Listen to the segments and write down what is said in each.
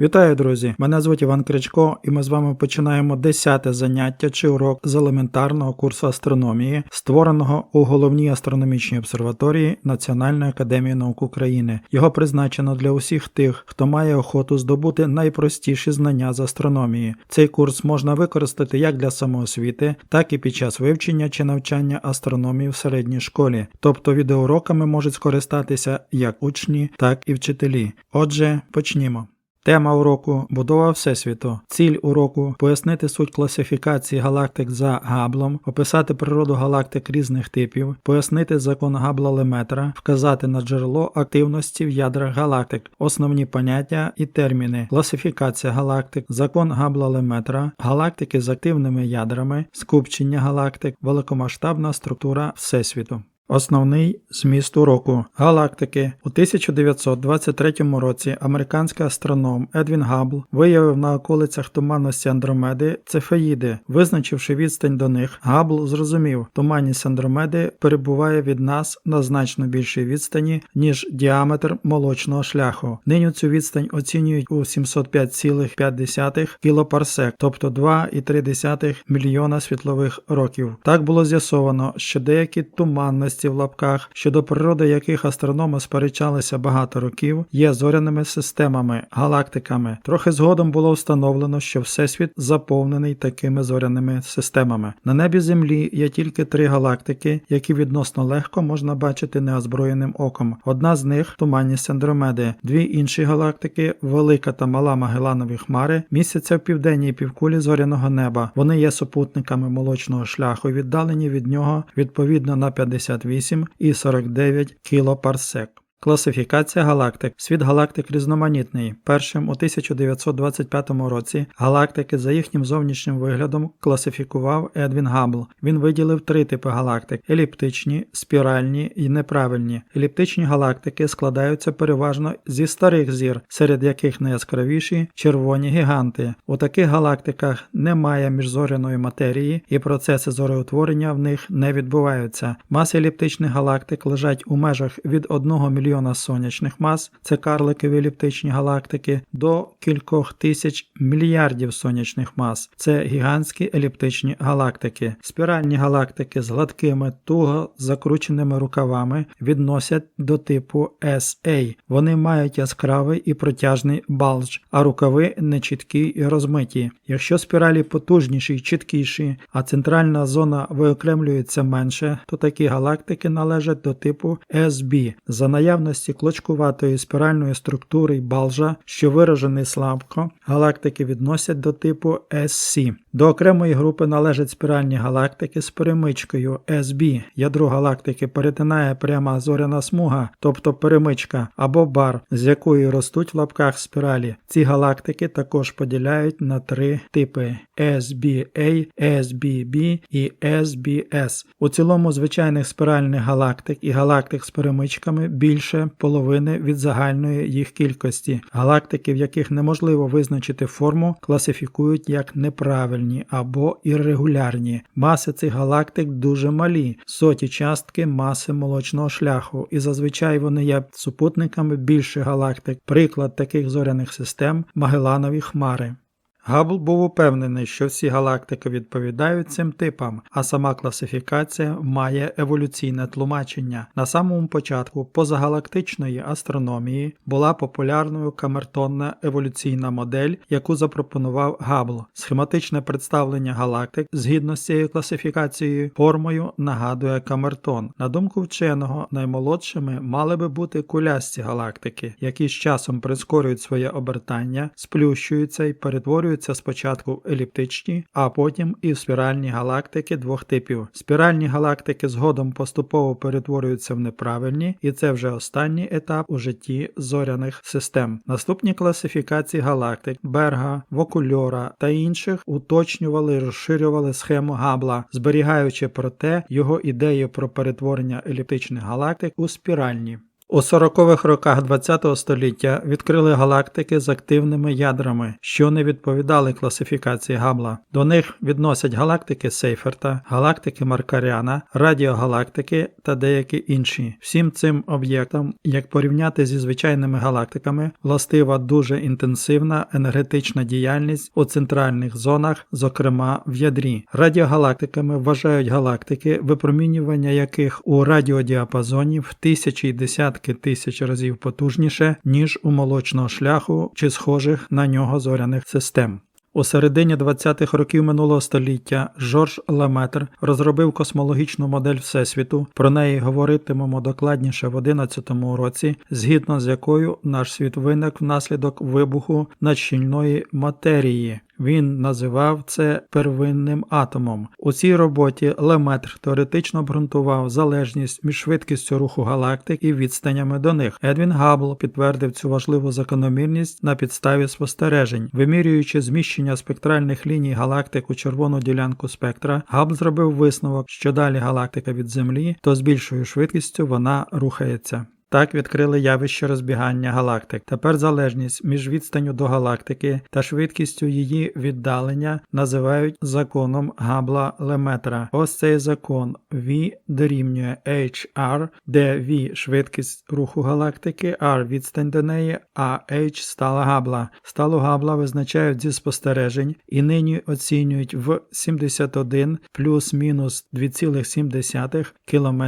Вітаю, друзі! Мене звуть Іван Кричко, і ми з вами починаємо 10 заняття чи урок з елементарного курсу астрономії, створеного у головній астрономічній обсерваторії Національної академії наук України. Його призначено для усіх тих, хто має охоту здобути найпростіші знання з астрономії. Цей курс можна використати як для самоосвіти, так і під час вивчення чи навчання астрономії в середній школі. Тобто відеоуроками можуть скористатися як учні, так і вчителі. Отже, почнімо. Тема уроку будова Всесвіту. Ціль уроку пояснити суть класифікації галактик за Габлом, описати природу галактик різних типів, пояснити закон Габла Леметра, вказати на джерело активності в ядрах галактик, основні поняття і терміни, класифікація галактик, закон Габла Леметра, галактики з активними ядрами, скупчення галактик, великомасштабна структура Всесвіту. Основний зміст уроку галактики у 1923 році американський астроном Едвін Габл виявив на околицях туманності Андромеди цефеїди. Визначивши відстань до них, Габл зрозумів, туманність Андромеди перебуває від нас на значно більшій відстані, ніж діаметр молочного шляху. Нині цю відстань оцінюють у 705,5 кілопарсек, тобто 2,3 мільйона світлових років. Так було з'ясовано, що деякі туманності в лапках, щодо природи яких астрономи сперечалися багато років, є зоряними системами, галактиками. Трохи згодом було встановлено, що Всесвіт заповнений такими зоряними системами. На небі Землі є тільки три галактики, які відносно легко можна бачити неозброєним оком. Одна з них туманність Андромеди, дві інші галактики, велика та мала Магеланові хмари, містяться в південній півкулі зоряного неба. Вони є супутниками молочного шляху, віддалені від нього відповідно на 58 і 49 кілопарсек. Класифікація галактик. Світ галактик різноманітний. Першим у 1925 році галактики за їхнім зовнішнім виглядом класифікував Едвін Габл. Він виділив три типи галактик: еліптичні, спіральні і неправильні. Еліптичні галактики складаються переважно зі старих зір, серед яких найяскравіші червоні гіганти. У таких галактиках немає міжзоряної матерії, і процеси зореутворення в них не відбуваються. Маси еліптичних галактик лежать у межах від 1 мільйона мільйона сонячних мас, це карликові еліптичні галактики, до кількох тисяч мільярдів сонячних мас, це гігантські еліптичні галактики. Спіральні галактики з гладкими, туго закрученими рукавами відносять до типу SA. Вони мають яскравий і протяжний балдж, а рукави нечіткі і розмиті. Якщо спіралі потужніші й чіткіші, а центральна зона виокремлюється менше, то такі галактики належать до типу SB. За наявності клочкуватої спіральної структури балжа, що виражений слабко, галактики відносять до типу SC. До окремої групи належать спіральні галактики з перемичкою SB. Ядро галактики перетинає пряма зоряна смуга, тобто перемичка або бар, з якої ростуть в лапках спіралі. Ці галактики також поділяють на три типи SBA, SBB і SBS. У цілому звичайних спіральних галактик і галактик з перемичками більше половини від загальної їх кількості. Галактики, в яких неможливо визначити форму, класифікують як неправильні або іррегулярні. Маси цих галактик дуже малі, соті частки маси молочного шляху, і зазвичай вони є супутниками більших галактик. Приклад таких зоряних систем Магеланові хмари. Габл був упевнений, що всі галактики відповідають цим типам, а сама класифікація має еволюційне тлумачення. На самому початку позагалактичної астрономії була популярною камертонна еволюційна модель, яку запропонував Габл. Схематичне представлення галактик згідно з цією класифікацією формою нагадує камертон. На думку вченого, наймолодшими мали би бути кулясті галактики, які з часом прискорюють своє обертання, сплющуються і перетворюються спочатку в еліптичні, а потім і в спіральні галактики двох типів. Спіральні галактики згодом поступово перетворюються в неправильні, і це вже останній етап у житті зоряних систем. Наступні класифікації галактик Берга, Вокульора та інших уточнювали і розширювали схему Габла, зберігаючи проте його ідею про перетворення еліптичних галактик у спіральні. У 40-х роках ХХ століття відкрили галактики з активними ядрами, що не відповідали класифікації Габла. До них відносять галактики Сейферта, галактики Маркаріана, радіогалактики та деякі інші. Всім цим об'єктам, як порівняти зі звичайними галактиками, властива дуже інтенсивна енергетична діяльність у центральних зонах, зокрема в ядрі. Радіогалактиками вважають галактики, випромінювання яких у радіодіапазоні в тисячі й десятки тисяч разів потужніше, ніж у молочного шляху чи схожих на нього зоряних систем. У середині 20-х років минулого століття Жорж Леметр розробив космологічну модель Всесвіту. Про неї говоритимемо докладніше в 11-му році, згідно з якою наш світ виник внаслідок вибуху надщільної матерії. Він називав це первинним атомом. У цій роботі Леметр теоретично обґрунтував залежність між швидкістю руху галактик і відстанями до них. Едвін Габл підтвердив цю важливу закономірність на підставі спостережень, вимірюючи зміщення спектральних ліній галактик у червону ділянку спектра. Габл зробив висновок, що далі галактика від Землі, то з більшою швидкістю вона рухається. Так відкрили явище розбігання галактик. Тепер залежність між відстанню до галактики та швидкістю її віддалення називають законом Габла Леметра. Ось цей закон V дорівнює HR, де V швидкість руху галактики, R відстань до неї, а H стала Габла. Сталу Габла визначають зі спостережень і нині оцінюють в 71 плюс-мінус 2,7 км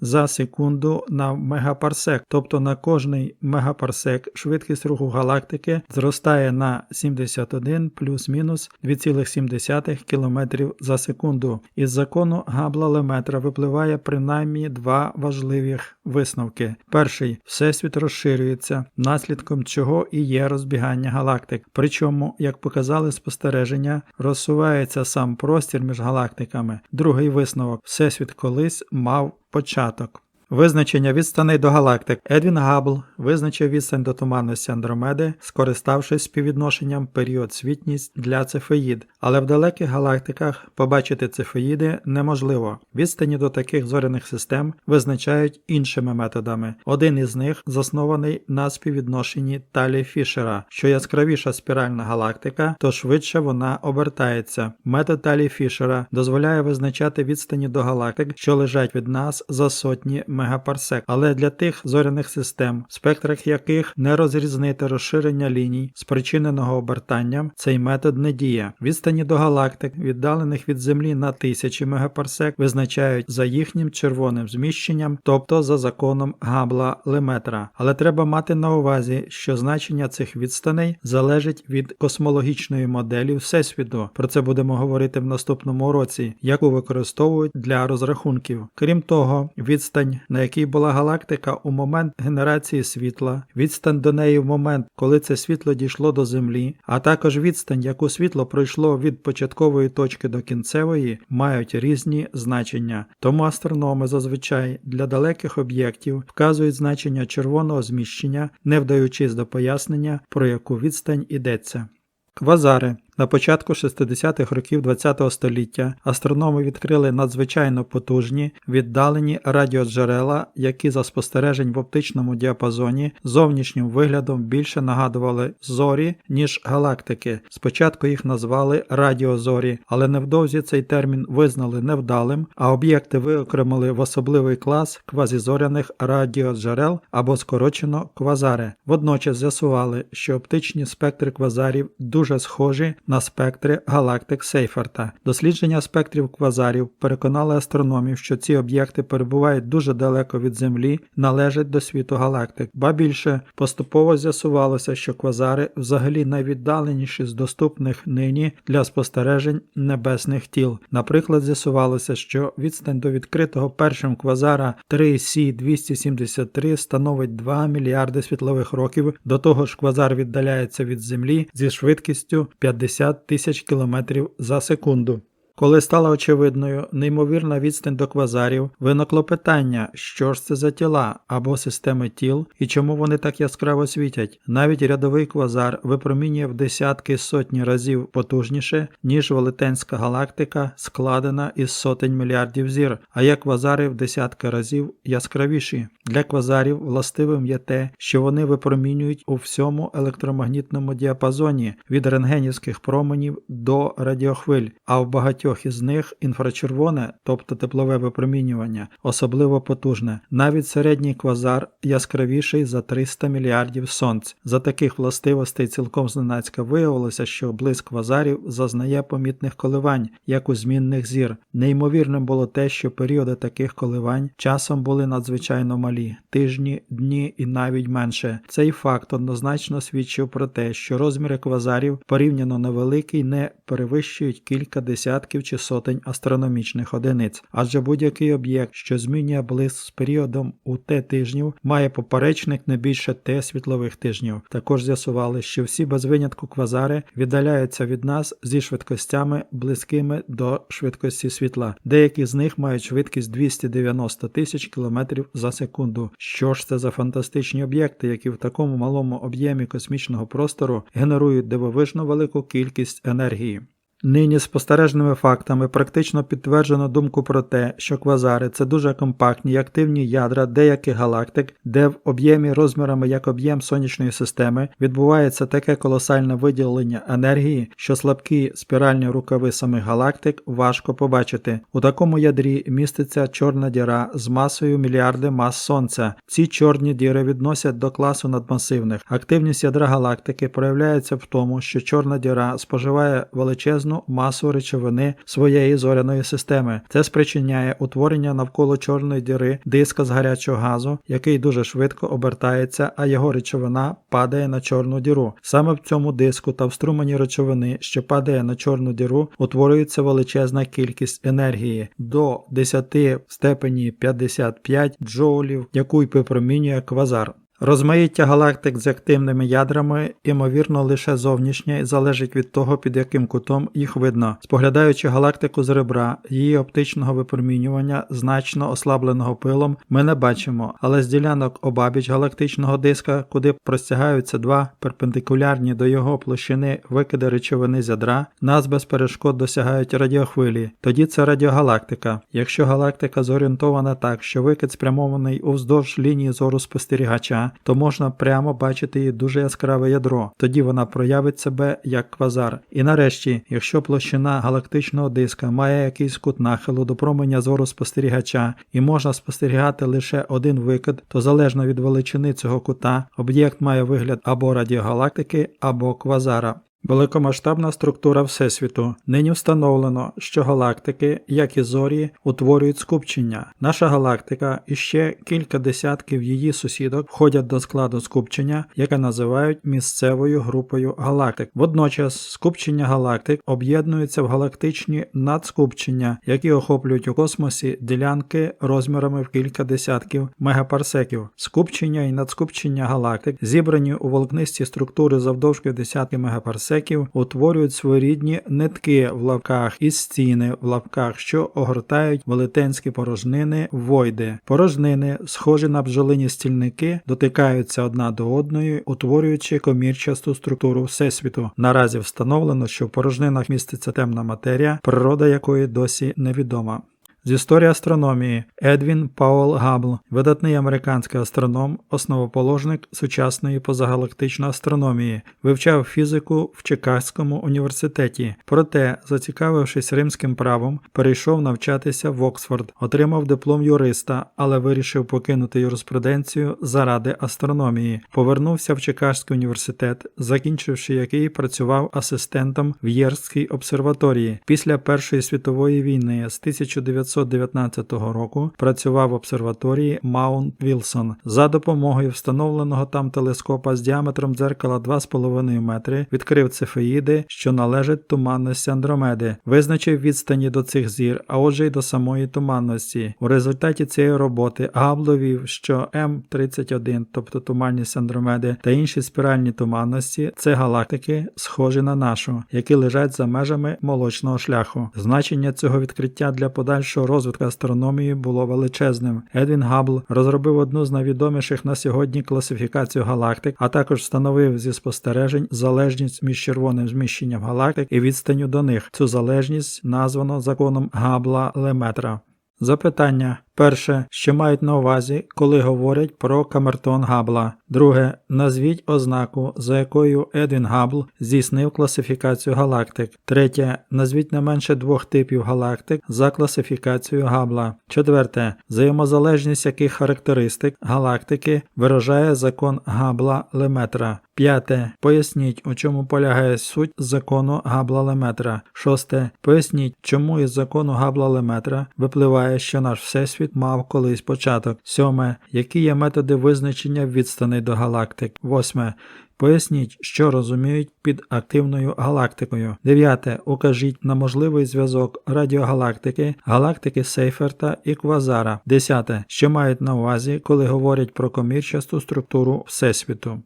за секунду на мегапарсек мегапарсек, тобто на кожний мегапарсек швидкість руху галактики зростає на 71 плюс-мінус 2,7 км за секунду. Із закону Габла Леметра випливає принаймні два важливих висновки. Перший всесвіт розширюється, наслідком чого і є розбігання галактик. Причому, як показали спостереження, розсувається сам простір між галактиками. Другий висновок всесвіт колись мав початок. Визначення відстаней до галактик. Едвін Габл визначив відстань до туманності Андромеди, скориставшись співвідношенням період світність для цефеїд, але в далеких галактиках побачити цефеїди неможливо. Відстані до таких зоряних систем визначають іншими методами. Один із них заснований на співвідношенні Талі Фішера. Що яскравіша спіральна галактика, то швидше вона обертається. Метод Талі Фішера дозволяє визначати відстані до галактик, що лежать від нас за сотні мегапарсек, але для тих зоряних систем, в спектрах яких не розрізнити розширення ліній, спричиненого обертанням, цей метод не діє. Відстані до галактик, віддалених від Землі на тисячі мегапарсек, визначають за їхнім червоним зміщенням, тобто за законом Габла Леметра. Але треба мати на увазі, що значення цих відстаней залежить від космологічної моделі Всесвіту. Про це будемо говорити в наступному році, яку використовують для розрахунків. Крім того, відстань на якій була галактика у момент генерації світла, відстань до неї в момент, коли це світло дійшло до Землі, а також відстань, яку світло пройшло від початкової точки до кінцевої, мають різні значення. Тому астрономи зазвичай для далеких об'єктів вказують значення червоного зміщення, не вдаючись до пояснення, про яку відстань йдеться. Квазари на початку 60-х років ХХ століття астрономи відкрили надзвичайно потужні віддалені радіоджерела, які за спостережень в оптичному діапазоні зовнішнім виглядом більше нагадували зорі, ніж галактики. Спочатку їх назвали радіозорі, але невдовзі цей термін визнали невдалим, а об'єкти виокремили в особливий клас квазізоряних радіоджерел або скорочено квазари. Водночас з'ясували, що оптичні спектри квазарів дуже схожі на спектри галактик Сейферта. Дослідження спектрів квазарів переконали астрономів, що ці об'єкти перебувають дуже далеко від Землі, належать до світу галактик. Ба більше поступово з'ясувалося, що квазари взагалі найвіддаленіші з доступних нині для спостережень небесних тіл. Наприклад, з'ясувалося, що відстань до відкритого першим квазара 3С273 становить 2 мільярди світлових років. До того ж, квазар віддаляється від Землі зі швидкістю 50 50 тисяч кілометрів за секунду. Коли стала очевидною неймовірна відстань до квазарів, виникло питання, що ж це за тіла або системи тіл і чому вони так яскраво світять. Навіть рядовий квазар випромінює в десятки сотні разів потужніше, ніж велетенська галактика, складена із сотень мільярдів зір, а є квазари в десятки разів яскравіші. Для квазарів властивим є те, що вони випромінюють у всьому електромагнітному діапазоні від рентгенівських променів до радіохвиль, а в багатьох із них інфрачервоне, тобто теплове випромінювання, особливо потужне. Навіть середній квазар яскравіший за 300 мільярдів сонць. За таких властивостей цілком зненацька виявилося, що блиск квазарів зазнає помітних коливань, як у змінних зір. Неймовірним було те, що періоди таких коливань часом були надзвичайно малі тижні, дні і навіть менше. Цей факт однозначно свідчив про те, що розміри квазарів порівняно невеликий не перевищують кілька десятків чи сотень астрономічних одиниць, адже будь-який об'єкт, що змінює блиск з періодом у Т тижнів, має поперечник не більше Т світлових тижнів. Також з'ясували, що всі без винятку квазари віддаляються від нас зі швидкостями близькими до швидкості світла. Деякі з них мають швидкість 290 тисяч км за секунду. Що ж це за фантастичні об'єкти, які в такому малому об'ємі космічного простору генерують дивовижно велику кількість енергії? Нині спостережними фактами практично підтверджено думку про те, що квазари це дуже компактні і активні ядра деяких галактик, де в об'ємі розмірами як об'єм сонячної системи відбувається таке колосальне виділення енергії, що слабкі спіральні рукави самих галактик важко побачити. У такому ядрі міститься чорна діра з масою мільярди мас Сонця. Ці чорні діри відносять до класу надмасивних. Активність ядра галактики проявляється в тому, що чорна діра споживає величезну масу речовини своєї зоряної системи. Це спричиняє утворення навколо чорної діри диска з гарячого газу, який дуже швидко обертається, а його речовина падає на чорну діру. Саме в цьому диску та в струмені речовини, що падає на чорну діру, утворюється величезна кількість енергії до 10 в степені 55 джоулів, яку й випромінює квазар. Розмаїття галактик з активними ядрами, ймовірно, лише зовнішнє залежить від того, під яким кутом їх видно. Споглядаючи галактику з ребра, її оптичного випромінювання, значно ослабленого пилом, ми не бачимо, але з ділянок обабіч галактичного диска, куди простягаються два перпендикулярні до його площини викиди речовини з ядра, нас без перешкод досягають радіохвилі. Тоді це радіогалактика. Якщо галактика зорієнтована так, що викид спрямований уздовж лінії зору спостерігача, то можна прямо бачити її дуже яскраве ядро, тоді вона проявить себе як квазар. І нарешті, якщо площина галактичного диска має якийсь кут нахилу до променя зору спостерігача і можна спостерігати лише один викид, то залежно від величини цього кута, об'єкт має вигляд або радіогалактики, або квазара. Великомасштабна структура Всесвіту. Нині встановлено, що галактики, як і зорі, утворюють скупчення. Наша галактика і ще кілька десятків її сусідок входять до складу скупчення, яке називають місцевою групою галактик. Водночас скупчення галактик об'єднуються в галактичні надскупчення, які охоплюють у космосі ділянки розмірами в кілька десятків мегапарсеків. Скупчення і надскупчення галактик зібрані у волокнисті структури завдовжки десятки мегапарсеків парсеків утворюють своєрідні нитки в лавках і стіни в лавках, що огортають велетенські порожнини войди. Порожнини, схожі на бджолині стільники, дотикаються одна до одної, утворюючи комірчасту структуру Всесвіту. Наразі встановлено, що в порожнинах міститься темна матерія, природа якої досі невідома. З історії астрономії Едвін Пауел Габл, видатний американський астроном, основоположник сучасної позагалактичної астрономії, вивчав фізику в Чикагському університеті. Проте, зацікавившись римським правом, перейшов навчатися в Оксфорд, отримав диплом юриста, але вирішив покинути юриспруденцію заради астрономії. Повернувся в Чикагський університет, закінчивши який працював асистентом в Єрській обсерваторії. Після Першої світової війни з 1900 1919 року працював в обсерваторії Маунт Вілсон. За допомогою встановленого там телескопа з діаметром дзеркала 2,5 метри відкрив цефеїди, що належать туманності Андромеди, визначив відстані до цих зір, а отже й до самої туманності. У результаті цієї роботи Габл довів, що М31, тобто туманність Андромеди, та інші спіральні туманності це галактики, схожі на нашу, які лежать за межами молочного шляху. Значення цього відкриття для подальшого розвитку астрономії було величезним. Едвін Габл розробив одну з найвідоміших на сьогодні класифікацію галактик, а також встановив зі спостережень залежність між червоним зміщенням галактик і відстанню до них. Цю залежність названо законом Габла Леметра. Запитання. Перше, що мають на увазі, коли говорять про камертон Габла. Друге, назвіть ознаку, за якою Едвін Габл здійснив класифікацію галактик. Третє, назвіть не менше двох типів галактик за класифікацією Габла. Четверте, взаємозалежність яких характеристик галактики виражає закон Габла Леметра. П'яте. Поясніть, у чому полягає суть закону Габла Леметра. Шосте. Поясніть, чому із закону Габла Леметра випливає, що наш всесвіт мав колись початок. Сьоме. Які є методи визначення відстаней до галактик. Восьме. Поясніть, що розуміють під активною галактикою. Дев'яте. Укажіть на можливий зв'язок радіогалактики, галактики Сейферта і Квазара. Десяте. Що мають на увазі, коли говорять про комірчасту структуру Всесвіту.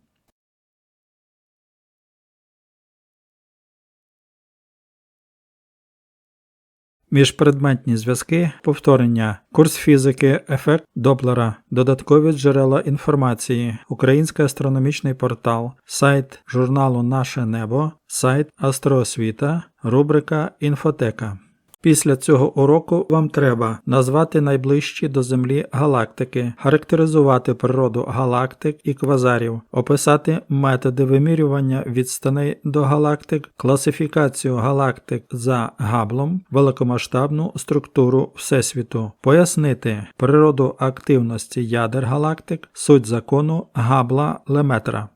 Міжпредметні зв'язки, повторення, курс фізики, ефект Доплера, додаткові джерела інформації, Український астрономічний портал, сайт журналу Наше Небо, сайт Астроосвіта, рубрика Інфотека. Після цього уроку вам треба назвати найближчі до Землі галактики, характеризувати природу галактик і квазарів, описати методи вимірювання відстаней до галактик, класифікацію галактик за габлом, великомасштабну структуру Всесвіту, пояснити природу активності ядер галактик, суть закону габла Леметра.